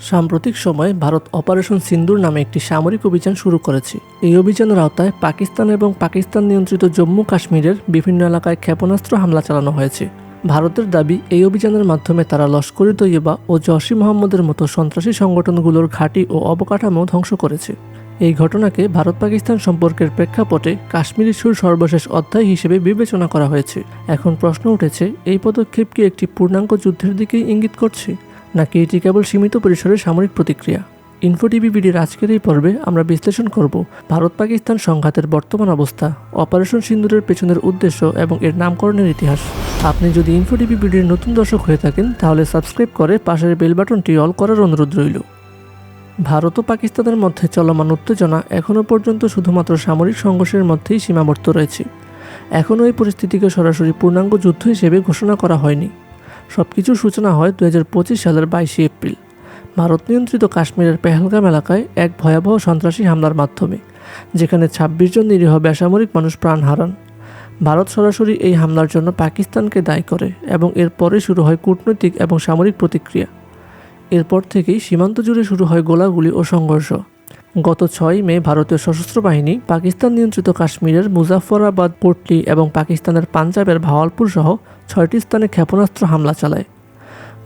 সাম্প্রতিক সময়ে ভারত অপারেশন সিন্দুর নামে একটি সামরিক অভিযান শুরু করেছে। এই অভিযানের আওতায় পাকিস্তান এবং পাকিস্তান নিয়ন্ত্রিত জম্মু কাশ্মীরের বিভিন্ন এলাকায় ক্ষেপণাস্ত্র হামলা চালানো হয়েছে। ভারতের দাবি, এই অভিযানের মাধ্যমে তারা লস্করি তৈয়বা ও জশি মোহাম্মদের মতো সন্ত্রাসী সংগঠনগুলোর ঘাঁটি ও অবকাঠামো ধ্বংস করেছে। এই ঘটনাকে ভারত পাকিস্তান সম্পর্কের প্রেক্ষাপটে কাশ্মীর ইস্যুর সর্বশেষ অধ্যায় হিসেবে বিবেচনা করা হয়েছে। এখন প্রশ্ন উঠেছে, এই পদক্ষেপ কি একটি পূর্ণাঙ্গ যুদ্ধের দিকেই ইঙ্গিত করছে? নাকি এটি কেবল সীমিত পরিসরে সামরিক প্রতিক্রিয়া? ইনফো টিভি বিডির আজকের এই পর্বে আমরা বিশ্লেষণ করব ভারত পাকিস্তান সংঘাতের বর্তমান অবস্থা, অপারেশন সিন্দুরের পেছনের উদ্দেশ্য এবং এর নামকরণের ইতিহাস। আপনি যদি ইনফো টিভি বিডির নতুন দর্শক হয়ে থাকেন, তাহলে সাবস্ক্রাইব করে পাশের বেল বাটনটি অল করার অনুরোধ রইল। ভারত ও পাকিস্তানের মধ্যে চলমান উত্তেজনা এখনও পর্যন্ত শুধুমাত্র সামরিক সংঘর্ষের মধ্যেই সীমাবদ্ধ রয়েছে। এখনও এই পরিস্থিতিকে সরাসরি পূর্ণাঙ্গ যুদ্ধ হিসেবে ঘোষণা করা হয়নি। সব কিছুর সূচনা হয় দু হাজার পঁচিশ সালের বাইশে এপ্রিল। ভারত নিয়ন্ত্রিত কাশ্মীরের পেহেলগাম এলাকায় এক ভয়াবহ সন্ত্রাসী হামলার মাধ্যমে, যেখানে ছাব্বিশ জন নিরীহ বেসামরিক মানুষ প্রাণ হারান। ভারত সরাসরি এই হামলার জন্য পাকিস্তানকে দায়ী করে এবং এরপরে শুরু হয় কূটনৈতিক এবং সামরিক প্রতিক্রিয়া। এরপর থেকেই সীমান্ত জুড়ে শুরু হয় গোলাগুলি ও সংঘর্ষ। গত ছয় মে ভারতীয় সশস্ত্র বাহিনী পাকিস্তান নিয়ন্ত্রিত কাশ্মীরের মুজাফরাবাদ পোর্টলি এবং পাকিস্তানের পাঞ্জাবের ভাওয়ালপুর সহ ছয়টি স্থানে ক্ষেপণাস্ত্র হামলা চালায়।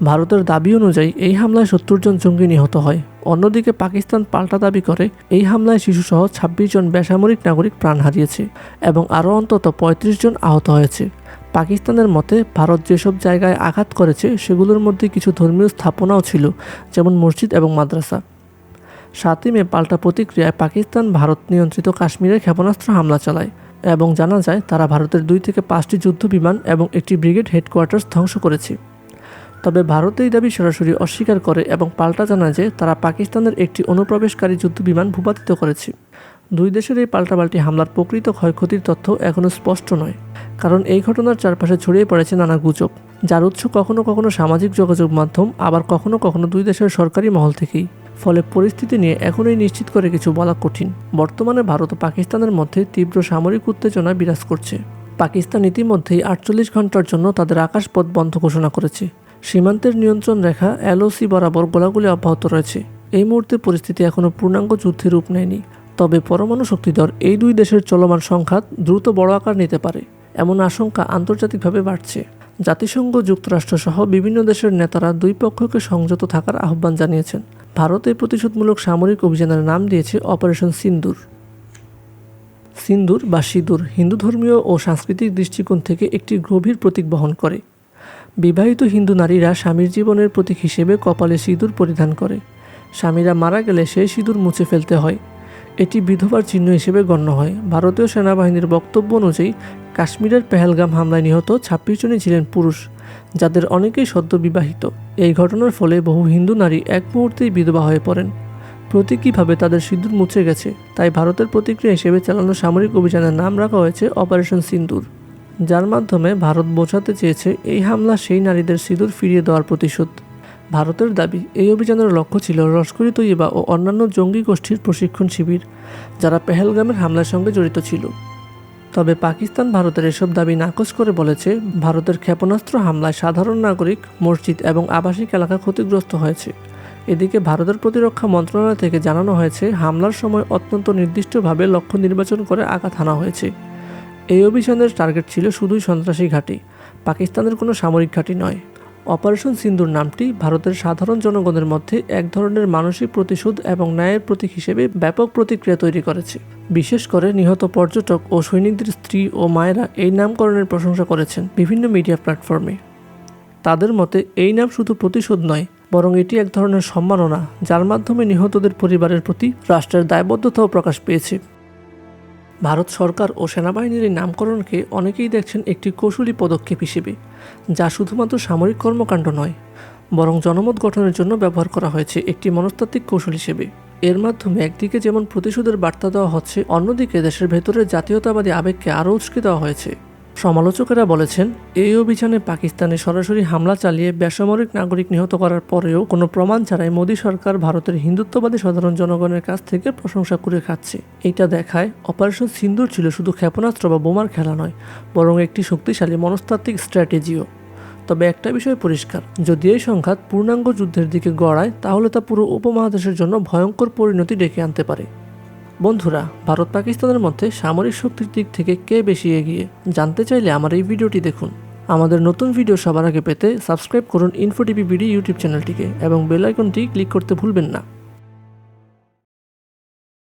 ভারতের দাবি অনুযায়ী এই হামলায় সত্তর জন জঙ্গি নিহত হয়। অন্যদিকে পাকিস্তান পাল্টা দাবি করে, এই হামলায় শিশুসহ ছাব্বিশ জন বেসামরিক নাগরিক প্রাণ হারিয়েছে এবং আরও অন্তত পঁয়ত্রিশ জন আহত হয়েছে। পাকিস্তানের মতে, ভারত যেসব জায়গায় আঘাত করেছে, সেগুলোর মধ্যে কিছু ধর্মীয় স্থাপনাও ছিল, যেমন মসজিদ এবং মাদ্রাসা। সাতই মে পাল্টা প্রতিক্রিয়ায় পাকিস্তান, ভারত নিয়ন্ত্রিত কাশ্মীরে ক্ষেপণাস্ত্র হামলা চালায় এবং জানা যায় তারা ভারতের দুই থেকে পাঁচটি যুদ্ধ বিমান এবং একটি ব্রিগেড হেডকোয়ার্টার্স ধ্বংস করেছে। তবে ভারত এই দাবি সরাসরি অস্বীকার করে এবং পাল্টা জানায় যে তারা পাকিস্তানের একটি অনুপ্রবেশকারী যুদ্ধ বিমান ভূপাতিত করেছে। দুই দেশের এই পাল্টাপাল্টি হামলার প্রকৃত ক্ষয়ক্ষতির তথ্য এখনও স্পষ্ট নয়, কারণ এই ঘটনার চারপাশে ছড়িয়ে পড়েছে নানা গুজব, যার উৎস কখনো কখনো সামাজিক যোগাযোগ মাধ্যম, আবার কখনো কখনো দুই দেশের সরকারি মহল থেকেই। ফলে পরিস্থিতি নিয়ে এখনই নিশ্চিত করে কিছু বলা কঠিন। বর্তমানে ভারত ও পাকিস্তানের মধ্যে তীব্র সামরিক উত্তেজনা বিরাজ করছে। পাকিস্তান ইতিমধ্যেই আটচল্লিশ ঘণ্টার জন্য তাদের আকাশপথ বন্ধ ঘোষণা করেছে। সীমান্তের নিয়ন্ত্রণ রেখা এলওসি বরাবর গোলাগুলি অব্যাহত রয়েছে। এই মুহূর্তে পরিস্থিতি এখনও পূর্ণাঙ্গ যুদ্ধের রূপ নেয়নি। তবে পরমাণু শক্তিধর এই দুই দেশের চলমান সংঘাত দ্রুত বড় আকার নিতে পারে, এমন আশঙ্কা আন্তর্জাতিকভাবে বাড়ছে। জাতিসংঘ যুক্তরাষ্ট্রসহ বিভিন্ন দেশের নেতারা দুই পক্ষকে সংযত থাকার আহ্বান জানিয়েছেন। ভারত এই প্রতিশোধমূলক সামরিক অভিযানের নাম দিয়েছে অপারেশন সিন্দুর। সিন্দুর বা সিঁদুর হিন্দু ধর্মীয় ও সাংস্কৃতিক দৃষ্টিকোণ থেকে একটি গভীর প্রতীক বহন করে। বিবাহিত হিন্দু নারীরা স্বামীর জীবনের প্রতীক হিসেবে কপালে সিঁদুর পরিধান করে। স্বামীরা মারা গেলে সেই সিঁদুর মুছে ফেলতে হয়। এটি বিধবার চিহ্ন হিসেবে গণ্য হয়। ভারতীয় সেনাবাহিনীর বক্তব্য অনুযায়ী, কাশ্মীরের পেহেলগাম হামলায় নিহত ছাব্বিশ জনই ছিলেন পুরুষ, যাদের অনেকেই সদ্য বিবাহিত। এই ঘটনার ফলে বহু হিন্দু নারী এক মুহূর্তেই বিধবা হয়ে পড়েন। প্রতীকীভাবে তাদের সিঁদুর মুছে গেছে, তাই ভারতের প্রতিক্রিয়া হিসেবে চালানো সামরিক অভিযানের নাম রাখা হয়েছে অপারেশন সিন্দুর যার মাধ্যমে ভারত বোঝাতে চেয়েছে, এই হামলা সেই নারীদের সিঁদুর ফিরিয়ে দেওয়ার প্রতিশোধ। ভারতের দাবি, এই অভিযানের লক্ষ্য ছিল লস্করি তৈবা ও অন্যান্য জঙ্গি গোষ্ঠীর প্রশিক্ষণ শিবির, যারা পেহেলগামের হামলার সঙ্গে জড়িত ছিল। তবে পাকিস্তান ভারতের এসব দাবি নাকচ করে বলেছে, ভারতের ক্ষেপণাস্ত্র হামলায় সাধারণ নাগরিক, মসজিদ এবং আবাসিক এলাকা ক্ষতিগ্রস্ত হয়েছে। এদিকে ভারতের প্রতিরক্ষা মন্ত্রণালয় থেকে জানানো হয়েছে, হামলার সময় অত্যন্ত নির্দিষ্টভাবে লক্ষ্য নির্বাচন করে আঘাত হানা হয়েছে। এই অভিযানের টার্গেট ছিল শুধুই সন্ত্রাসী ঘাঁটি, পাকিস্তানের কোনো সামরিক ঘাঁটি নয়। অপারেশন সিন্দুর নামটি ভারতের সাধারণ জনগণের মধ্যে এক ধরনের মানসিক প্রতিশোধ এবং ন্যায়ের প্রতীক হিসেবে ব্যাপক প্রতিক্রিয়া তৈরি করেছে। বিশেষ করে নিহত পর্যটক ও সৈনিকদের স্ত্রী ও মায়েরা এই নামকরণের প্রশংসা করেছেন বিভিন্ন মিডিয়া প্ল্যাটফর্মে। তাদের মতে, এই নাম শুধু প্রতিশোধ নয়, বরং এটি এক ধরনের সম্মাননা, যার মাধ্যমে নিহতদের পরিবারের প্রতি রাষ্ট্রের দায়বদ্ধতাও প্রকাশ পেয়েছে। ভারত সরকার ও সেনাবাহিনীর এই নামকরণকে অনেকেই দেখছেন একটি কৌশলী পদক্ষেপ হিসেবে, যা শুধুমাত্র সামরিক কর্মকাণ্ড নয়, বরং জনমত গঠনের জন্য ব্যবহার করা হয়েছে একটি মনস্তাত্ত্বিক কৌশল হিসেবে। এর মাধ্যমে একদিকে যেমন প্রতিশোধের বার্তা দেওয়া হচ্ছে, অন্যদিকে দেশের ভেতরের জাতীয়তাবাদী আবেগকে আরও উস্কে দেওয়া হয়েছে। সমালোচকেরা বলেছেন, এই অভিযানে পাকিস্তানে সরাসরি হামলা চালিয়ে বেসামরিক নাগরিক নিহত করার পরেও কোনো প্রমাণ ছাড়াই মোদী সরকার ভারতের হিন্দুত্ববাদী সাধারণ জনগণের কাছ থেকে প্রশংসা করে খাচ্ছে। এটা দেখায়, অপারেশন সিন্দুর ছিল শুধু ক্ষেপণাস্ত্র বা বোমার খেলা নয়, বরং একটি শক্তিশালী মনস্তাত্ত্বিক স্ট্র্যাটেজিও। তবে একটা বিষয় পরিষ্কার, যদি এই সংঘাত পূর্ণাঙ্গ যুদ্ধের দিকে গড়ায়, তাহলে তা পুরো উপমহাদেশের জন্য ভয়ঙ্কর পরিণতি ডেকে আনতে পারে। বন্ধুরা, ভারত পাকিস্তানের মধ্যে সামরিক শক্তির দিক থেকে কে বেশি এগিয়ে? জানতে চাইলে আমার এই ভিডিওটি দেখুন। আমাদের নতুন ভিডিও সবার আগে পেতে সাবস্ক্রাইব করুন ইনফোটিভি ভিডিও ইউটিউব চ্যানেলটিকে এবং বেল আইকনটি ক্লিক করতে ভুলবেন না।